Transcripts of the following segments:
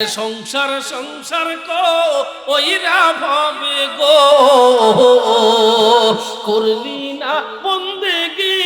সংসার সংসার কো ওইরা ভাবে গো। করলি না বন্দেগি।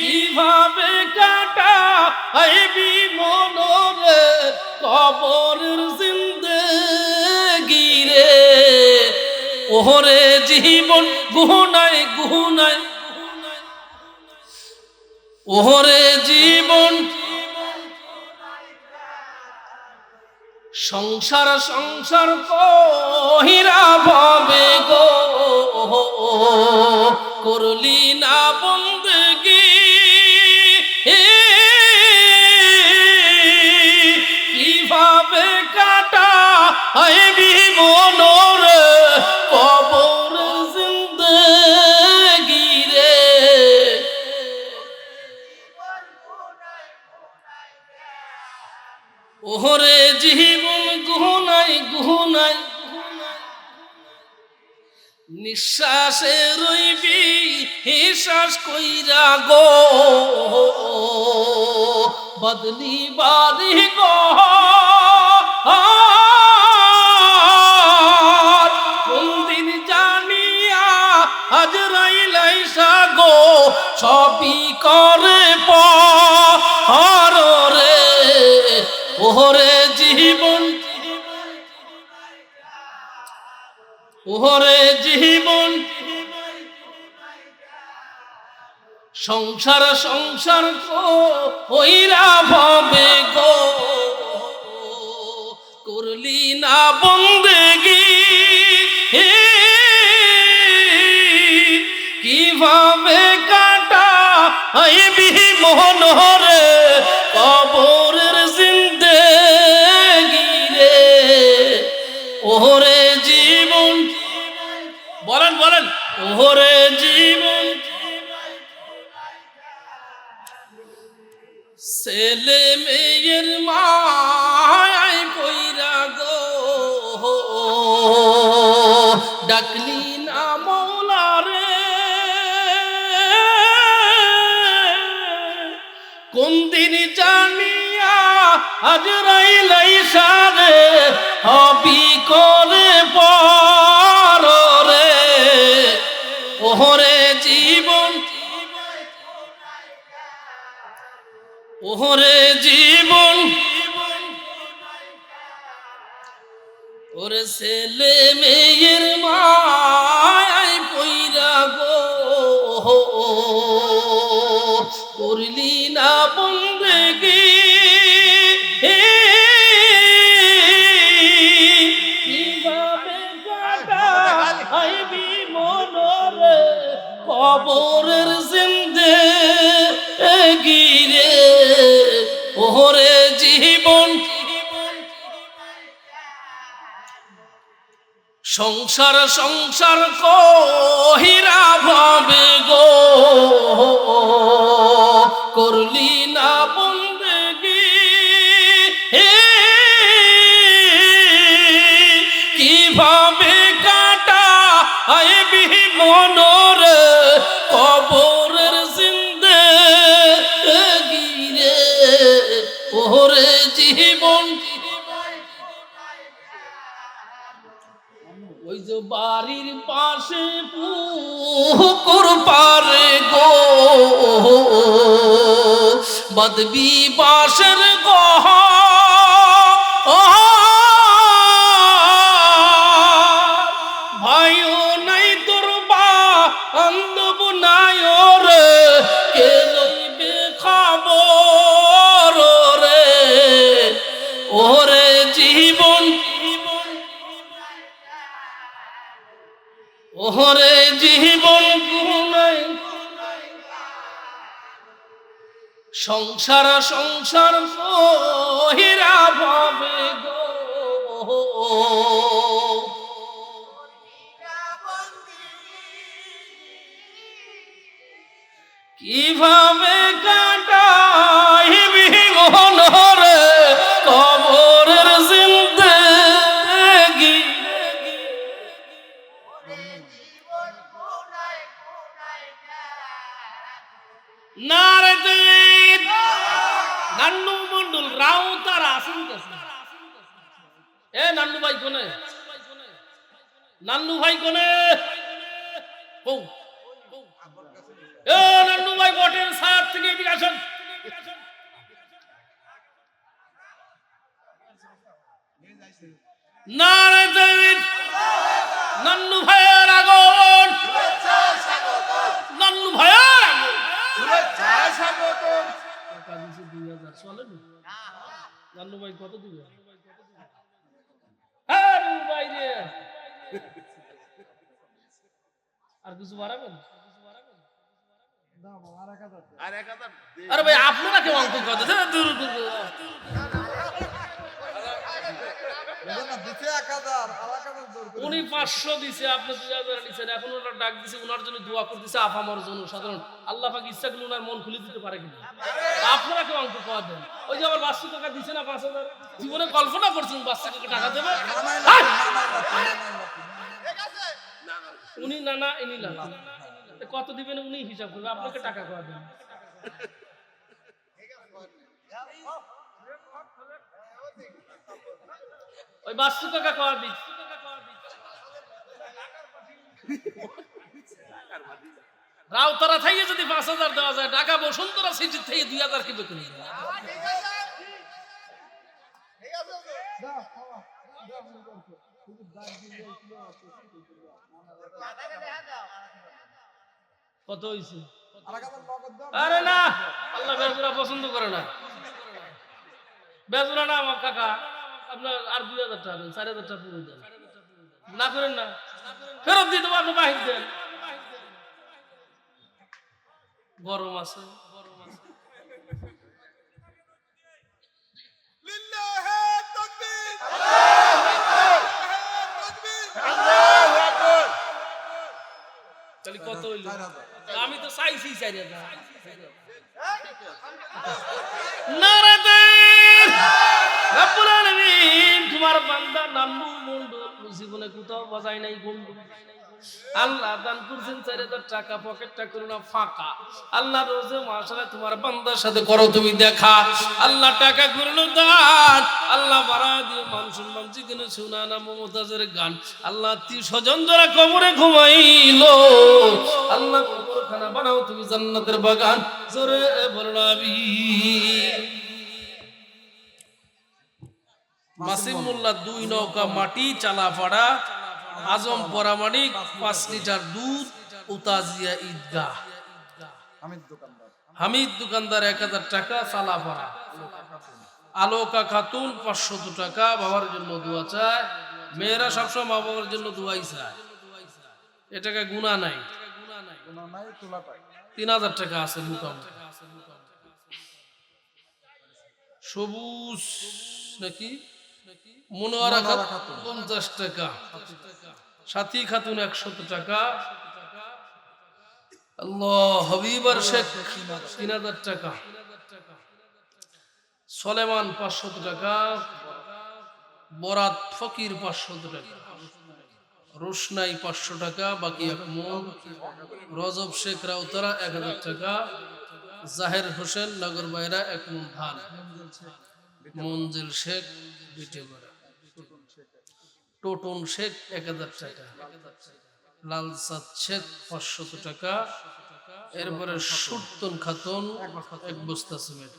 কীভাবে কাটা আইবি মনরে কবরের জিন্দগি রে? ওহরে জীবন গুহনায় গুহনায় ওহরে জীবন সংসার সংসার কহিরা ভাবে গো করলি না বন্দগি নিঃশ্বাসে রইবি হিশ্বাস কইরা গো। বদলি বাদি গো। কোন দিন জানিয়া হাজরাইলাই গো। সবই করে সংসার সংসার হইরা ভাবে গো। করলি না বন্দে গি বন্দেগি কীভাবে কাটা আইবি মোহনরে কবরের ডাকলি না মৌলা রে কোন দিন জানিয়া আজ রাইলাই সারে? হবি করে পর রে। ওহরে জীবন ওহরে জীবন। ওরে ছেলে মেয়ের মায় পইরা গো। করলি না বন্দেগি সংসার সংসার কহিরা ভাবে গো। করলি না বন্দেগি কীভাবে কাটা আইবি মনোর কবরের পুকুর পার গো। বদবি বাসের গহ। ভাইও নাই দুর্বা বা আন্দব নাই রে কে সংসার সংসার মহিরা ভাবে গো। কীভাবে নান্নু ভাইয়ের আগন নান্নু ভাইয়ের দিছে দুই হাজার চলে নান্নু ভাই, কত দিবে? হ্যাঁ আর কিছু বাড়াবেন? আরে ভাই আপনারা কেউ অঙ্ক কথা। উনি পাঁচশো দিছে আপনি দুই হাজার দিচ্ছেন এখন ওনার ডাক দিছে ওনার জন্য দোয়া করতেছে আফামর জন্য সাধারণ। আল্লাহ পাক ইচ্ছা করলে ওনার মন খুলে দিতে পারে কিনা? আপনারা কেউ অঙ্ক পাওয়া দেন? ওই যে আমার বাস্তু টাকা দিছে না পাঁচ হাজার? জীবনে কল্পনা করছেন বাস্তু টাকা টাকা দেবে? উনি না না ইনি না না। কত দিবেন উনি হিসাব করবে? আপনাকে টাকা পাওয়া দেন ওই বাস্তু কাকা খাওয়া দিক রাউতারা থাইয়ে যদি পাঁচ হাজার দেওয়া যায়, ঢাকা, বসুন্ধরা সিটি থেকে দুই হাজার কি বেতন কত হয়েছে আরে না! আল্লাহ বেজুরা পছন্দ করে না। বেজুরা না আমার কাকা। আপনার আর দুই হাজার টাকা দেন চার হাজার টাকা পুরো দেন। না করেন না? ফেরত দিয়ে দেবো আপনি বাহির দেন। গরম আছে। গরম আছে তাহলে কত হইল? আমি তো চাইছি চাই তোমার বান্দা নাম্বু মন্ডল জীবনে কোথাও বাজাই নাই গন্ডু আল্লাহ দান করছেন, চার হাজার টাকা, পকেটটা করো না, ফাঁকা। আল্লাহ রোজে মাসালে তোমার বান্দার সাথে করো, তুমি দেখা। আল্লাহ টাকা করল দান, আল্লাহ বাড়া দিয়ে মান সম্মান চিকেনে শোনা না মমতাজের গান। আল্লাহ আত্মীয় স্বজন যারা কবরে ঘুমাইলো, আল্লাহ কবরখানা বানাও, তুমি জান্নাতের বাগান। জোরে বলনাবি মাসিম মোল্লা দুই নৌকা মাটি চালাপাড়া আজম পরামানিক পাঁচ লিটার দুধ উতাজিয়া ঈদগাহ। হামিদ দোকানদার। এক হাজার টাকা চালাপাড়া আলোকা খাতুন পাঁচশত টাকা বাবার জন্য দোয়া চায়। মেয়েরা সবসময় মা বাবার জন্য দোয়াই চায়। এটাকে টাকা গুণা নাই। তিন হাজার টাকা আছে মোটামুটি সবুজ নাকি? মনোয়ারা খাতুন। পঞ্চাশ টাকা। সাথী খাতুন একশত টাকা। আল্লাহ হবিবার শেখ তিন হাজার টাকা। সলেমান পাঁচশত টাকা। বরাত ফকির পাঁচশত টাকা। রোশনাই পাঁচশো টাকা বাকি এক মন রজব শেখ রাউতারা এক হাজার টাকা। জাহের হোসেন নগর বাইরা এক মন ধান। মঞ্জিল শেখ বিটেগড়া টোটন শেখ এক হাজার টাকা। লালসাদ শেখ পাঁচশত টাকা। এরপরে সুরতন খাতুন এক বস্তা সিমেন্ট।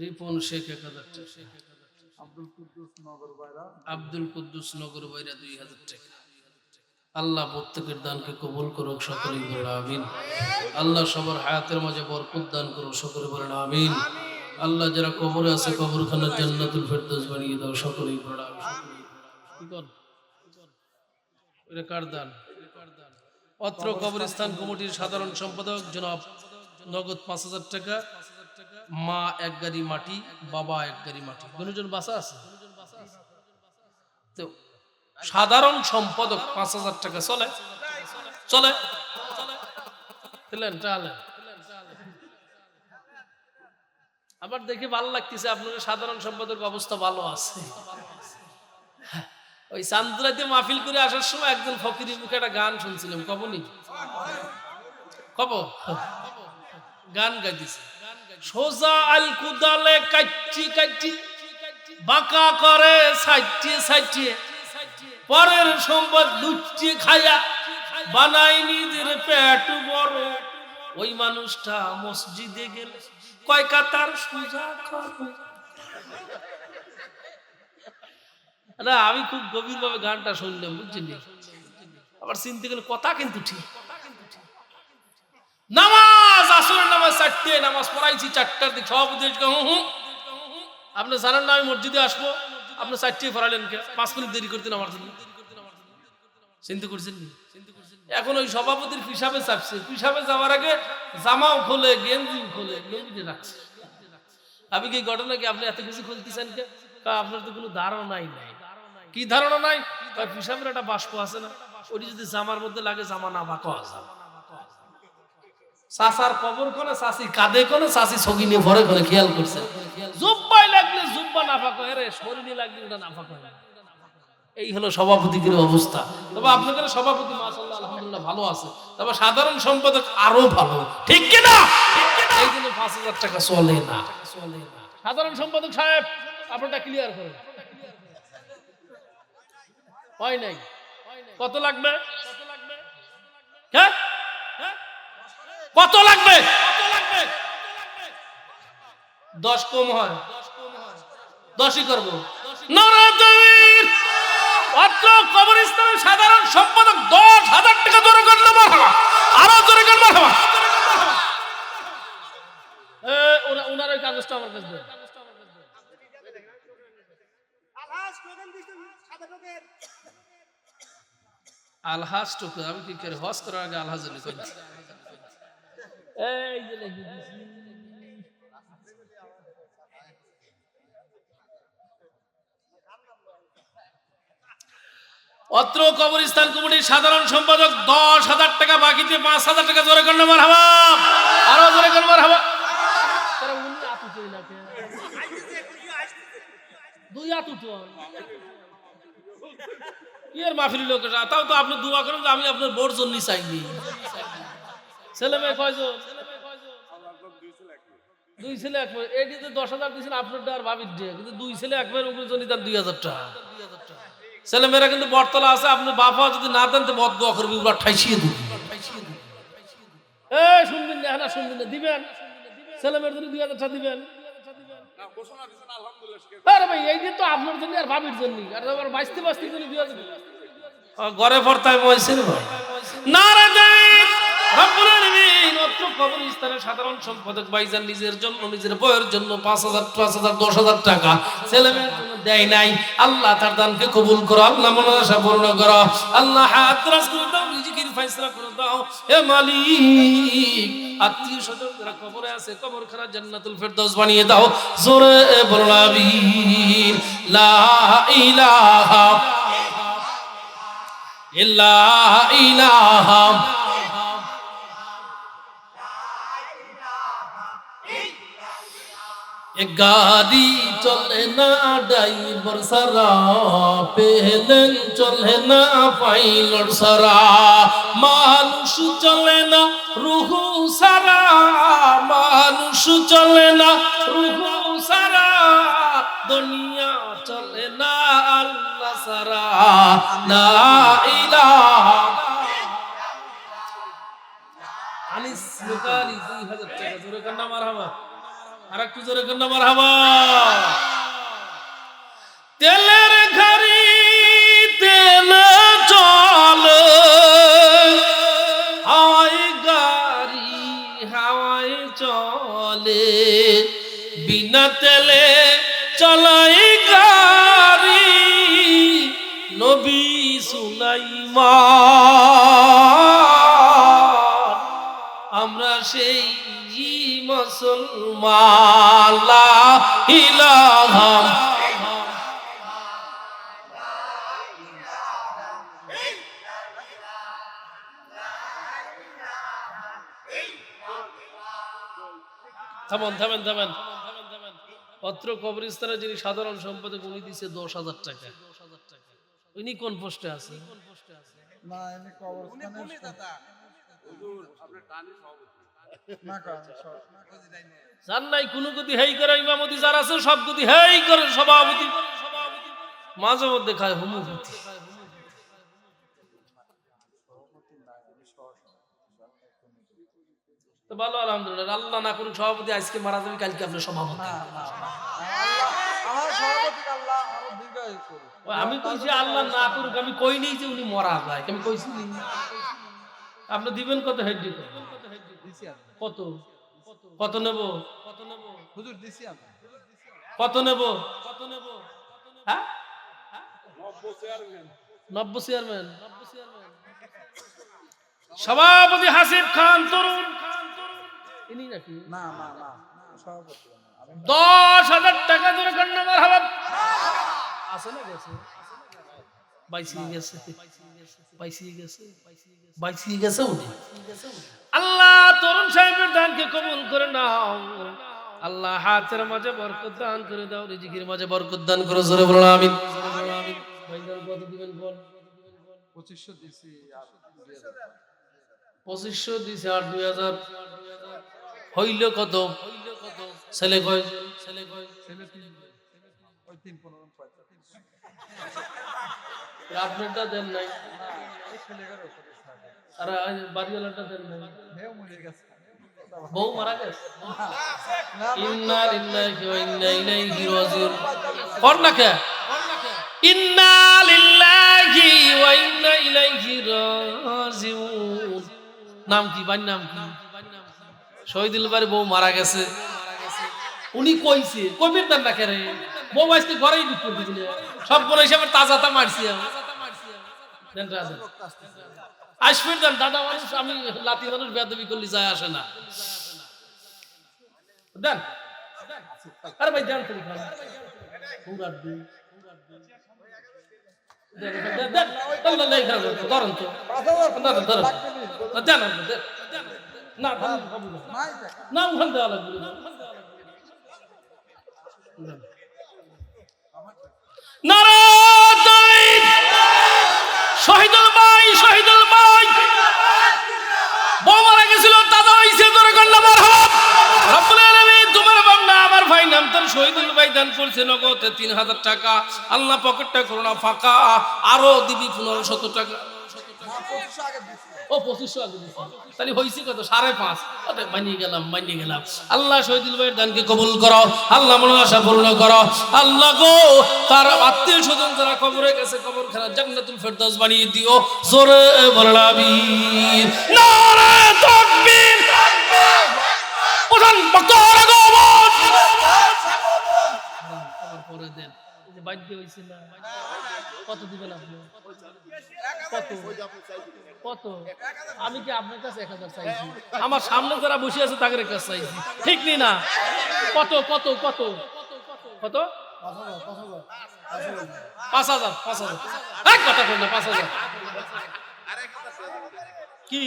রিপন শেখ এক হাজার টাকা। আব্দুল কুদ্দুস নগর বাইরা দুই হাজার টাকা। আল্লাহ প্রত্যেকের দানকে কবুল করুক সকলেই বলেন আমিন। আল্লাহ সবার হায়াতের মাঝে বরকত দান করুক সকলে বলেন আমিন। আল্লাহ যারা কবরে আছে, কবরখানার জান্নাতুল ফেরদৌস বানিয়ে দাও সকলেই দান? অত্র কবরস্থান কমিটির সাধারণ সম্পাদক জনাব নগদ পাঁচ হাজার টাকা, মা এক গাড়ি মাটি, বাবা এক গাড়ি মাটি। দুজন বাসা আছে? তো সাধারণ সম্পাদক পাঁচ হাজার টাকা, চলে চলে তাহলে। আবার দেখে ভালো লাগতেছে, আপনাদের সাধারণ সম্পাদক অবস্থা ভালো আছে। ওই চান্দুরাতে মাহফিল করে আসার সময় একজন ফকিরের মুখে একটা গান শুনছিলাম কবনি কব? গান গাইতেছে। সোজা আল কুদালে কাচ্চি কাচ্চি বাঁকা করে সাইটিয়ে সাইটিয়ে পরের সম্পদ লুচিয়ে খাইয়া বানাই নিজের পেট বড় ওই মানুষটা মসজিদে গেলে আমি খুব গভীর ভাবে গানটা শুনলাম, বুঝছেন আবার চিনতে গেলে কথা কিন্তু ঠিক। নামাজ, আসরের নামাজ চারটে, নামাজ পড়াইছি চারটার দিক সব উদ্দেশ্য হুম আপনি জানেন না, আমি মসজিদে আসব। আপনি চারটে পড়ালেন কে? পাঁচ মিনিট দেরি করতেন আমার জন্য। চিন্তা করছেন এখন ওই সভাপতির পিসাবে চাপছে। পিসাবে যাওয়ার আগে জামাও খোলে, গেঞ্জিও খোলে লুঙ্গিতে রাখছে। আমি কি ঘটনা কি আপনি এত কিছু খুলতেছেন কে? আপনার তো কোনো ধারণাই নাই। কি ধারণা নাই? পিসাবের একটা বাষ্প আছে না, ওটি যদি জামার মধ্যে লাগে, জামা না বাঁকা জামা চাচার কবর কোনে চাচি কাঁদে কোনে চাচি ছগি নিয়ে ভরে করে খেয়াল করছে। জুব্বাই লাগলে জুব্বা নাফাক হয় রে শরীরে লাগলে ওটা নাফাক হয়। এই হলো সভাপতিদের অবস্থা। তবে আপনাদের সভাপতি মাসাল্লাহ আলহামদুলিল্লাহ ভালো আছে। তবে সাধারণ সম্পাদক আরও ভালো। ঠিক কিনা এই জন্য পাঁচ হাজার টাকা চলে না। সাধারণ সম্পাদক সাহেব, আপনারটা ক্লিয়ার করেন। হয় নাই? কত লাগবে? হ্যাঁ কত লাগবে? দশ কম হয়। দশই করব। নরাজমির অত্র কবরস্থানের সাধারণ সম্পাদক দশ হাজার টাকা জোরে করলে মারহাবা আরও জোরে করলে মারহাবা এ, ওনার ওই কাগজটা আমার কাছে আলহাজ টুকু আমি কি করে হজ করার আগে আলহাজ। এই যে অত্র কবরস্থান কমিটির সাধারণ সম্পাদক দশ হাজার টাকা, বাকিতে পাঁচ হাজার টাকা জোরে করলে মার আরও জোরে করলে মার দুই তাও তো আমি আপনার চাইনি ছেলে দুই ছেলে এক দশ হাজার ভাবির দিয়ে কিন্তু দুই ছেলে এক মেয়ের উপরে জন্য দাম দুই হাজার টাকা ছেলে মেয়েরা কিন্তু বটতলা আছে আপনি বাবা যদি না দেন তো বদ দোয়া করবি ওরা ঠাইছিয়ে দিবি। এ শুনবেন না না শুনবেন না দিবেন। ছেলে মেয়ের জন্য দুই হাজার দিবেন। আরে ভাই এই যে তো আপনার জন্য আর ভাবির জন্য। আর আবার বাঁচতে বাঁচতে জন্য দুই হাজার ঘরে পড়তে বয়সের ভাই। নারায়ণ সম্পাদক নিজের জন্য, নিজের বইয়ের জন্য পাঁচ হাজার পাঁচ হাজার টাকা ছেলে জন্য দেয় নাই। আল্লাহ তার দানকে কবুল করো, আল্লাহ মনের পূর্ণ করো। আল্লাহ হাত রাজ করে দাও, রিজিকের বানিয়ে দাও। জোরে ইলাহা গাড়ি চলে না ড্রাইভার সারা, পেলেন চলে না পাইলট সারা। মানুষ চলে না, রুহু সারা, মানুষ চলে না, রুহু সারা। দুনিয়া চলে না, আল্লাহ সারা। না ইলাহা আনিস লুকানি দুই হাজার টাকা, জোরে কান্না মারহাবা। আর একটু জোরে কান্না মারহাবা। তেলের ঘাড়ি, তেল চলে হাওয়াই গাড়ি, হাওয়াই চলে। বিনা তেলে চলাই গাড়ি। নবী সুলাইমান। মুসলমান লা থামেন থামেন থামেন। পত্র কবরস্থানে যিনি সাধারণ সম্পাদক উনি দিছে দশ হাজার টাকা। উনি কোন পোস্টে আছে না এমনি কবরস্থানের নাই কোনো গতি হেই করে ইমামতি যার আছে সব গতি হেই করে সভাপতি। মাঝে মধ্যে খায় হোমোপতি তো ভালো আলহামদুলিল্লাহ। আল্লাহ না করুন সভাপতি আজকে মারা যাবে কালকে আপনার সভাপতি। আমি কইছি আল্লাহ না করুক আমি কই নেই যে উনি মরা যায়। আমি কইছি। আপনি দিবেন কত হেড? আমি। কত? কত নেব? কত নেব? হুজুর দিছি আমি। কত নেব? কত নেব? হ্যাঁ? নব্য চেয়ারম্যান। সভাপতি হাসিব খান তরুণ। ইনি নাকি? না না না সভাপতি দশ হাজার টাকা ধরে কন্যামার হবাব আছে না গেছে? বাইসি গেছে। বাইসি গেছে। বাইসি গেছে উনি। আল্লাহ কবুল করে নাও। আল্লাহ হাতের মাঝে বরকত দান করে দাও রিজিকের মাঝে বরকত দান করে জোরে বলো আমিন। ভাইজান কত দিবেন বল। পঁচিশশো দিছি আর দুই দিছে আর দুই হাজার। হইল কত? ছেলে কয়? ছেলে কয় ছেলে তিন ওই আপনারটা দেন নাই। আর বাড়িওয়ালাটা দেন নাই। মরে গেছে। বউ মারা গেছে? ইন্না লিল্লাহি ওয়া ইন্না ইলাইহি রাজিউন। না কে? ইন্না লিল্লাহি ওয়া ইন্না ইলাইহি রাজিউন। নাম কি বান নাম কি? শহীদুল বাড়ি বউ মারা গেছে। উনি কইছে কবির দান না কেরে বউ আজকে ঘরেই ঢুক করে দিলে সব বলে হিসাবে তাজা তা মারছি আমি। আসফির দেন দাদা মানুষ, আমি লাতি মানুষ বেদবি করলে যায় আসে না। দেন। আরে ভাই, দেন তুমি শহীদুল ভাই দান করছে নগদ তিন হাজার টাকা। আল্লাহ পকেটটা করোনা ফাঁকা। আরও দিবি পনেরো শত টাকা। ও, পঁচিশশো আগে তাহলে হয়েছে কত? সাড়ে পাঁচ। মানিয়ে গেলাম মানিয়ে গেলাম। আল্লাহ শহীদুল ভাইয়ের দানকে কবুল করো। আল্লাহ মনে আশা পূর্ণ করো। আল্লাহ গো, তার আত্মীয় স্বজন যারা কবরে গেছে, কবর খানা জান্নাতুল ফেরদাউস বানিয়ে দিও। জোরে তাকবীর। প্রধান বক্তার এই যে না কত দিবেন আপনি? কত? কত? আমি কি আপনার কাছে এক হাজার চাইছি? আমার সামনে যারা বসে আছে তাদের কাছে চাইছি। ঠিক নি না? কত কত কত? কত? পাঁচ হাজার পাঁচ হাজার। এক কথা কই না, পাঁচ হাজার। কি?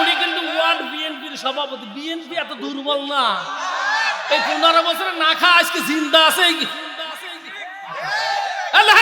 উনি কিন্তু ওয়ার্ড বিএনপির সভাপতি। বিএনপি এত দুর্বল না। এই পনেরো বছরে না খা আজকে জিন্দা আছে।